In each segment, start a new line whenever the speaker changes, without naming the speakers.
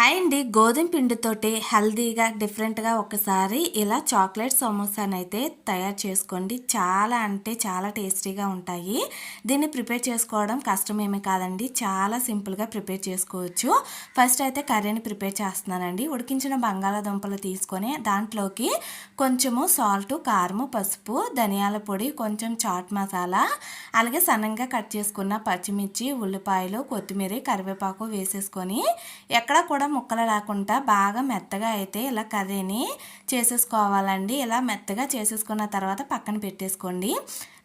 Hi అండి గోధుమ పిండితోటి హెల్దీగా డిఫరెంట్గా ఒకసారి ఇలా చాక్లెట్ సమోసాని అయితే తయారు చేసుకోండి. చాలా అంటే చాలా టేస్టీగా ఉంటాయి. దీన్ని ప్రిపేర్ చేసుకోవడం కష్టమేమీ కాదండి. చాలా సింపుల్గా ప్రిపేర్ చేసుకోవచ్చు. ఫస్ట్ అయితే కర్రీని ప్రిపేర్ చేస్తున్నానండి. ఉడికించిన బంగాళాదుంపలు తీసుకొని దాంట్లోకి కొంచెము సాల్ట్ కారము పసుపు ధనియాల పొడి కొంచెం చాట్ మసాలా అలాగే సన్నంగా కట్ చేసుకున్న పచ్చిమిర్చి ఉల్లిపాయలు కొత్తిమీర కరివేపాకు వేసేసుకొని ఎక్కడ కూడా ముక్కలు లేకుండా బాగా మెత్తగా అయితే ఇలా కర్రీని చేసేసుకోవాలండి. ఇలా మెత్తగా చేసేసుకున్న తర్వాత పక్కన పెట్టేసుకోండి.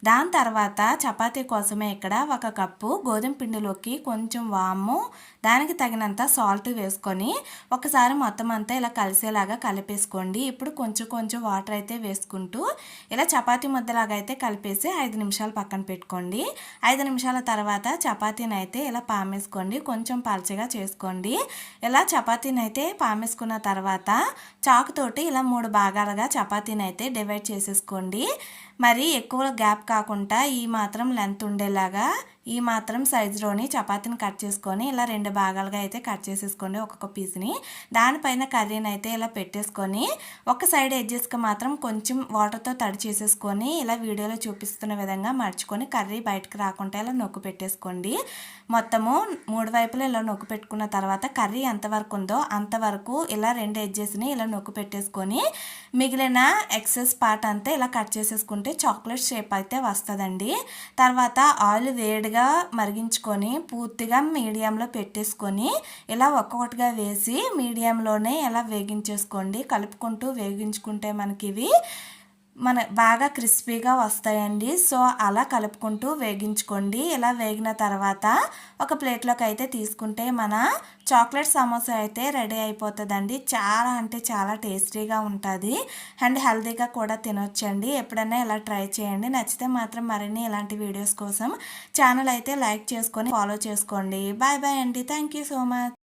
దాని తర్వాత చపాతీ కోసమే ఇక్కడ ఒక కప్పు గోధుమ పిండిలోకి కొంచెం వాము దానికి తగినంత సాల్ట్ వేసుకొని ఒకసారి మొత్తం అంతా ఇలా కలిసేలాగా కలిపేసుకోండి. ఇప్పుడు కొంచెం కొంచెం వాటర్ అయితే వేసుకుంటూ ఇలా చపాతీ ముద్దలాగా అయితే కలిపేసి ఐదు నిమిషాలు పక్కన పెట్టుకోండి. ఐదు నిమిషాల తర్వాత చపాతీని అయితే ఇలా పామేసుకోండి. కొంచెం పలచగా చేసుకోండి. ఇలా చపాతీని అయితే పామేసుకున్న తర్వాత చాకుతోటి ఇలా మూడు భాగాలుగా చపాతీని అయితే డివైడ్ చేసేసుకోండి. మరి ఎక్కువ గ్యాప్ కాకుండా ఈ మాత్రం లెంత్ ఉండేలాగా ఈ మాత్రం సైజులోని చపాతీని కట్ చేసుకొని ఇలా రెండు భాగాలుగా అయితే కట్ చేసేసుకోండి ఒక్కొక్క పీస్ని. దానిపైన కర్రీని అయితే ఇలా పెట్టేసుకొని ఒక సైడ్ ఎడ్జెస్కి మాత్రం కొంచెం వాటర్తో తడి చేసేసుకొని ఇలా వీడియోలో చూపిస్తున్న విధంగా మర్చుకొని కర్రీ బయటకు రాకుండా ఇలా నొక్కు పెట్టేసుకోండి. మొత్తము మూడు వైపులు ఇలా నొక్కు పెట్టుకున్న తర్వాత కర్రీ ఎంతవరకు ఉందో అంతవరకు ఇలా రెండు ఎడ్జెస్ని ఇలా నొక్కు పెట్టేసుకొని మిగిలిన ఎక్సెస్ పార్ట్ అంతా ఇలా కట్ చేసేసుకుంటే చాక్లెట్ షేప్ అయితే వస్తుందండి. తర్వాత ఆయిల్ వేడిగా మరిగించుకొని పూర్తిగా మీడియంలో పెట్టేసుకొని ఇలా ఒక్కొక్కటిగా వేసి మీడియంలోనే ఇలా వేగించేసుకోండి కలుపుకుంటూ వేగించుకుంటే మనకి ఇవి మన బాగా క్రిస్పీగా వస్తాయండి. సో అలా కలుపుకుంటూ వేగించుకోండి. ఇలా వేగిన తర్వాత ఒక ప్లేట్లోకి అయితే తీసుకుంటే మన చాక్లెట్ సమోసా అయితే రెడీ అయిపోతుందండి. చాలా అంటే చాలా టేస్టీగా ఉంటుంది. అండ్ హెల్తీగా కూడా తినొచ్చండి. ఎప్పుడైనా ఇలా ట్రై చేయండి. నచ్చితే మాత్రం మరిన్ని ఇలాంటి వీడియోస్ కోసం ఛానల్ అయితే లైక్ చేసుకొని ఫాలో చేసుకోండి. బాయ్ బాయ్ అండి. Thank you so much.